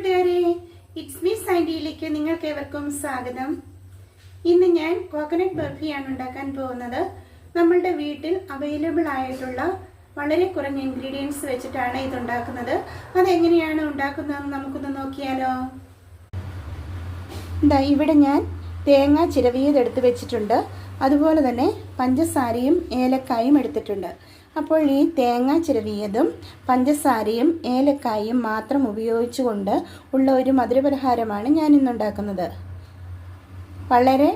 കൂട്ടുകാരെ it's me സൈൻഡിയിലേക്ക് നിങ്ങൾക്ക് ഏവർക്കും സ്വാഗതം. ഇന്ന് ഞാൻ കോക്കനട്ട് ബർഫിയാണ് ഉണ്ടാക്കാൻ പോകുന്നത്. നമ്മളുടെ വീട്ടിൽ അവൈലബിൾ ആയിട്ടുള്ള വളരെ കുറഞ്ഞ ഇൻഗ്രീഡിയൻസ് വെച്ചിട്ടാണ് ഇത് ഉണ്ടാക്കുന്നത്. അതെങ്ങനെയാണ് ഉണ്ടാക്കുന്നതെന്ന് നമുക്കൊന്ന് നോക്കിയാലോ. എന്താ ഇവിടെ ഞാൻ തേങ്ങ ചിരവിയത് എടുത്ത് വെച്ചിട്ടുണ്ട്. അതുപോലെ തന്നെ പഞ്ചസാരയും ഏലക്കായും എടുത്തിട്ടുണ്ട്. അപ്പോൾ ഈ തേങ്ങ ചിരവിയതും പഞ്ചസാരയും ഏലക്കായും മാത്രം ഉപയോഗിച്ചുകൊണ്ട് ഉള്ള ഒരു മധുരപലഹാരമാണ് ഞാൻ ഇന്നുണ്ടാക്കുന്നത് വളരെ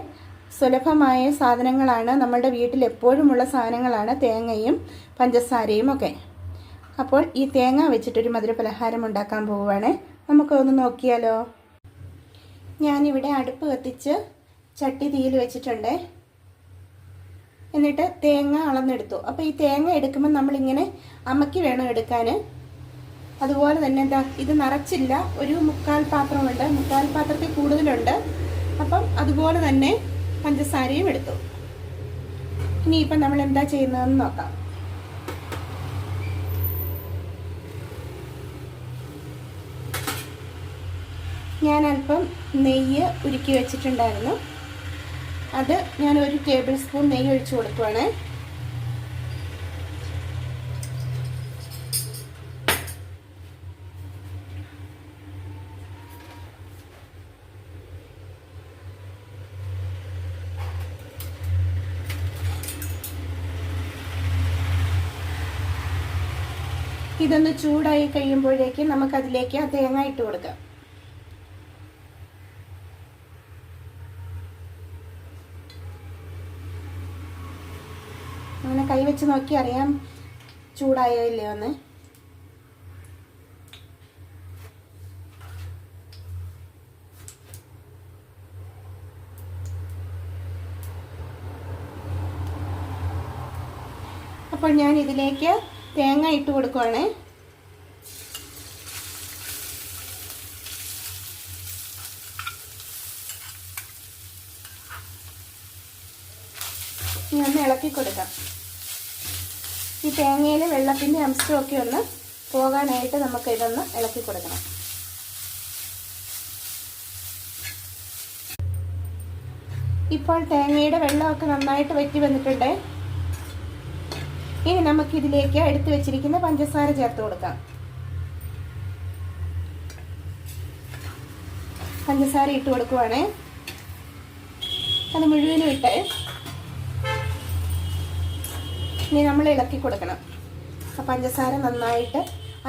സുലഭമായ സാധനങ്ങളാണ് നമ്മളുടെ വീട്ടിൽ എപ്പോഴുമുള്ള സാധനങ്ങളാണ് തേങ്ങയും പഞ്ചസാരയും ഒക്കെ. അപ്പോൾ ഈ തേങ്ങ വെച്ചിട്ടൊരു മധുരപലഹാരം ഉണ്ടാക്കാൻ പോവുകയാണ്. നമുക്കൊന്ന് നോക്കിയാലോ? ഞാനിവിടെ അടുപ്പ് കത്തിച്ച് ചട്ടി തീയിൽ വെച്ചിട്ടുണ്ട്. എന്നിട്ട് തേങ്ങ അളന്നെടുത്തു. അപ്പോൾ ഈ തേങ്ങ എടുക്കുമ്പോൾ നമ്മളിങ്ങനെ അമക്കി വേണം എടുക്കാൻ അതുപോലെ തന്നെ എന്താ ഇത് നിറച്ചില്ല. ഒരു മുക്കാൽ പാത്രമുണ്ട്. മുക്കാൽ പാത്രത്തിൽ കൂടുതലുണ്ട്. അപ്പം അതുപോലെ തന്നെ പഞ്ചസാരയും എടുത്തു. ഇനിയിപ്പം നമ്മൾ എന്താ ചെയ്യുന്നതെന്ന് നോക്കാം. ഞാൻ അല്പം നെയ്യ് ഉരുക്കി വെച്ചിട്ടുണ്ടായിരുന്നു. അത് ഞാൻ ഒരു ടേബിൾ സ്പൂൺ നെയ്യ് ഒഴിച്ച് കൊടുക്കുവാണ്. ഇതൊന്ന് ചൂടായി കഴിയുമ്പോഴേക്കും നമുക്കതിലേക്ക് ആ തേങ്ങ ഇട്ട് കൊടുക്കാം. അങ്ങനെ കൈവച്ച് നോക്കി അറിയാം ചൂടായോ ഇല്ലയോ എന്ന്. അപ്പോൾ ഞാൻ ഇതിലേക്ക് തേങ്ങ ഇട്ട് കൊടുക്കുവാണ്. ഇനി ഒന്ന് ഇളക്കി കൊടുക്കാം. ഈ തേങ്ങയിൽ വെള്ളത്തിന്റെ അംശമൊക്കെ ഒന്ന് പോകാനായിട്ട് നമുക്ക് ഇതൊന്ന് ഇളക്കി കൊടുക്കണം. ഇപ്പോൾ തേങ്ങയുടെ വെള്ളമൊക്കെ നന്നായിട്ട് വറ്റി വന്നിട്ടുണ്ട്. ഇനി നമുക്ക് ഇതിലേക്ക് എടുത്തു വെച്ചിരിക്കുന്ന പഞ്ചസാര ചേർത്ത് കൊടുക്കാം. പഞ്ചസാര ഇട്ട് കൊടുക്കുവാണേ. അത് മുഴുവനും ഇട്ട് ഇനി നമ്മൾ ഇളക്കി കൊടുക്കണം. ആ പഞ്ചസാര നന്നായിട്ട്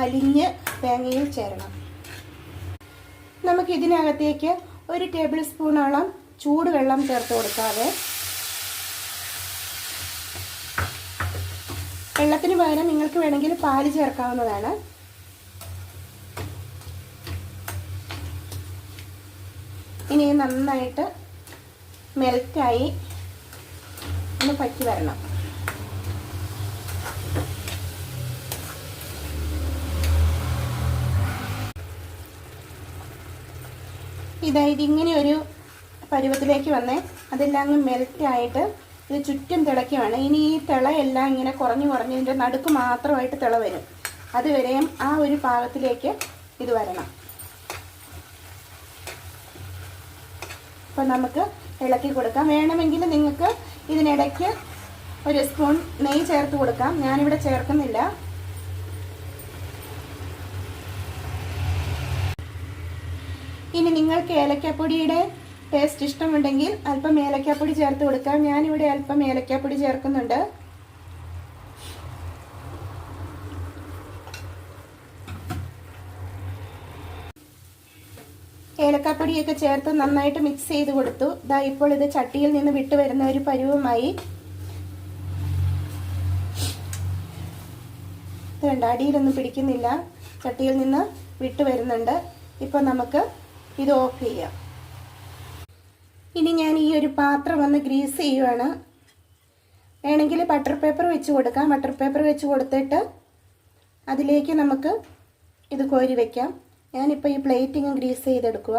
അലിഞ്ഞ് തേങ്ങയിൽ ചേരണം. നമുക്ക് ഇതിനകത്തേക്ക് ഒരു ടേബിൾ സ്പൂണോളം ചൂടുവെള്ളം ചേർത്ത് കൊടുക്കാതെ വെള്ളത്തിന് പകരം നിങ്ങൾക്ക് വേണമെങ്കിൽ പാൽ ചേർക്കാവുന്നതാണ്. ഇനി നന്നായിട്ട് മെൽറ്റായി ഒന്ന് പറ്റി വരണം. ഇതായത് ഇങ്ങനെ ഒരു പരുവത്തിലേക്ക് വന്നേ. അതെല്ലാം അങ്ങ് മെൽറ്റായിട്ട് ഇത് ചുറ്റും തിളയ്ക്കുവാണ്. ഇനി ഈ തിളയെല്ലാം ഇങ്ങനെ കുറഞ്ഞു കുറഞ്ഞ് ഇതിന്റെ നടുക്ക് മാത്രമായിട്ട് തിള വരും. അതുവരെയും ആ ഒരു പാകത്തിലേക്ക് ഇത് വരണം. അപ്പം നമുക്ക് ഇളക്കി കൊടുക്കാം. വേണമെങ്കിൽ നിങ്ങൾക്ക് ഇതിനിടയ്ക്ക് ഒരു സ്പൂൺ നെയ്യ് ചേർത്ത് കൊടുക്കാം. ഞാനിവിടെ ചേർക്കുന്നില്ല. ഇനി നിങ്ങൾക്ക് ഏലക്കാപ്പൊടിയുടെ ടേസ്റ്റ് ഇഷ്ടമുണ്ടെങ്കിൽ അല്പം ഏലക്കാപ്പൊടി ചേർത്ത് കൊടുക്കാം. ഞാനിവിടെ അല്പം ഏലക്കാപ്പൊടി ചേർക്കുന്നുണ്ട്. ഏലക്കാപ്പൊടിയൊക്കെ ചേർത്ത് നന്നായിട്ട് മിക്സ് ചെയ്ത് കൊടുത്തു. ഇതാ ഇപ്പോൾ ഇത് ചട്ടിയിൽ നിന്ന് വിട്ടു വരുന്ന ഒരു പരുവമായി. ഇതുണ്ട് അടിയിലൊന്നും പിടിക്കുന്നില്ല. ചട്ടിയിൽ നിന്ന് വിട്ടു വരുന്നുണ്ട്. ഇപ്പോൾ നമുക്ക് ഇത് ഓഫ് ചെയ്യാം. ഇനി ഞാൻ ഈ ഒരു പാത്രം ഒന്ന് ഗ്രീസ് ചെയ്യുവാണ്. വേണമെങ്കിൽ ബട്ടർ പേപ്പർ വെച്ച് കൊടുക്കാം. ബട്ടർ പേപ്പർ വെച്ച് കൊടുത്തിട്ട് അതിലേക്ക് നമുക്ക് ഇത് കോരി വയ്ക്കാം ഞാനിപ്പോൾ ഈ പ്ലേറ്റിങ് ഗ്രീസ് ചെയ്തെടുക്കുക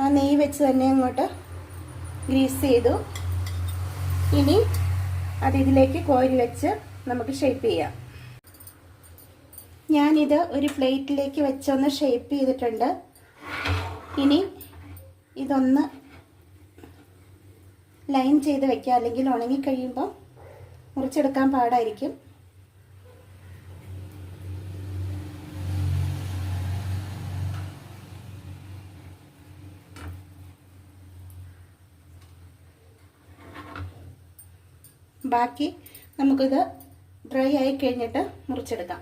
ആ നെയ്യ് വെച്ച് തന്നെ അങ്ങോട്ട് ഗ്രീസ് ചെയ്തു. ഇനി അതിലേക്ക് കോരി വെച്ച് നമുക്ക് ഷേപ്പ് ചെയ്യാം. ഞാനിത് ഒരു പ്ലേറ്റിലേക്ക് വെച്ചൊന്ന് ഷേപ്പ് ചെയ്തിട്ടുണ്ട്. ഇനി ഇതൊന്ന് ലൈൻ ചെയ്ത് വെക്കുക. അല്ലെങ്കിൽ ഉണങ്ങിക്കഴിയുമ്പോൾ മുറിച്ചെടുക്കാൻ പാടായിരിക്കും. ബാക്കി നമുക്കിത് ഡ്രൈ ആയി കഴിഞ്ഞിട്ട് മുറിച്ചെടുക്കാം.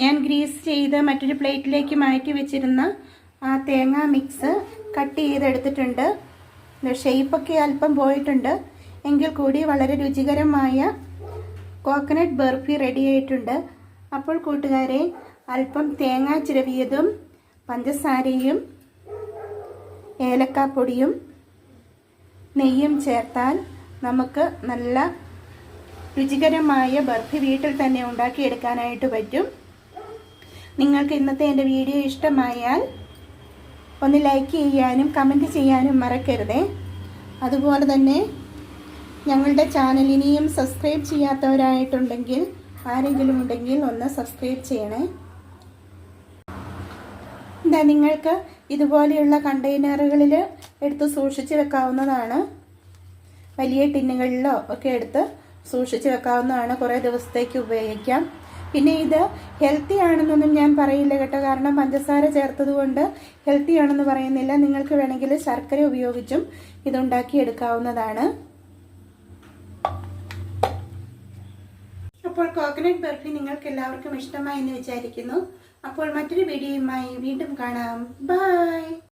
ഞാൻ ഗ്രീസ് ചെയ്ത് മറ്റൊരു പ്ലേറ്റിലേക്ക് മാറ്റി വെച്ചിരുന്ന ആ തേങ്ങ മിക്സ് കട്ട് ചെയ്തെടുത്തിട്ടുണ്ട്. ഷേപ്പൊക്കെ അല്പം പോയിട്ടുണ്ട്. എങ്കിൽ കൂടി വളരെ രുചികരമായ കോക്കനട്ട് ബർഫി റെഡിയായിട്ടുണ്ട് അപ്പോൾ കൂട്ടുകാരെ അല്പം തേങ്ങ ചിരവിയതും പഞ്ചസാരയും ഏലക്കാപ്പൊടിയും നെയ്യും ചേർത്താൽ നമുക്ക് നല്ല രുചികരമായ ബർഫി വീട്ടിൽ തന്നെ ഉണ്ടാക്കിയെടുക്കാനായിട്ട് പറ്റും. നിങ്ങൾക്ക് ഇന്നത്തെ എന്റെ വീഡിയോ ഇഷ്ടമായാൽ ഒന്ന് ലൈക്ക് ചെയ്യാനും കമന്റ് ചെയ്യാനും മറക്കരുതേ. അതുപോലെ തന്നെ ഞങ്ങളുടെ ചാനൽ ഇനിയും സബ്സ്ക്രൈബ് ചെയ്യാത്തവരായിട്ടുണ്ടെങ്കിൽ ആരെങ്കിലും ഉണ്ടെങ്കിൽ ഒന്ന് സബ്സ്ക്രൈബ് ചെയ്യണേ. എന്താ നിങ്ങൾക്ക് ഇതുപോലെയുള്ള കണ്ടെയ്നറുകളിൽ എടുത്ത് സൂക്ഷിച്ച് വെക്കാവുന്നതാണ്. വലിയ ടിന്നുകളിലോ ഒക്കെ എടുത്ത് സൂക്ഷിച്ച് വെക്കാവുന്നതാണ്. കുറേ ദിവസത്തേക്ക് ഉപയോഗിക്കാം. പിന്നെ ഇത് ഹെൽത്തി ആണെന്നൊന്നും ഞാൻ പറയില്ല കേട്ടോ. കാരണം പഞ്ചസാര ചേർത്തത് കൊണ്ട് ഹെൽത്തി ആണെന്ന് പറയുന്നില്ല. നിങ്ങൾക്ക് വേണമെങ്കിൽ ശർക്കര ഉപയോഗിച്ചും ഇതുണ്ടാക്കി എടുക്കാവുന്നതാണ്. അപ്പോൾ കോക്കനട്ട് ബർഫി നിങ്ങൾക്ക് എല്ലാവർക്കും ഇഷ്ടമായി എന്ന് വിചാരിക്കുന്നു. അപ്പോൾ മറ്റൊരു വീഡിയോയുമായി വീണ്ടും കാണാം. ബൈ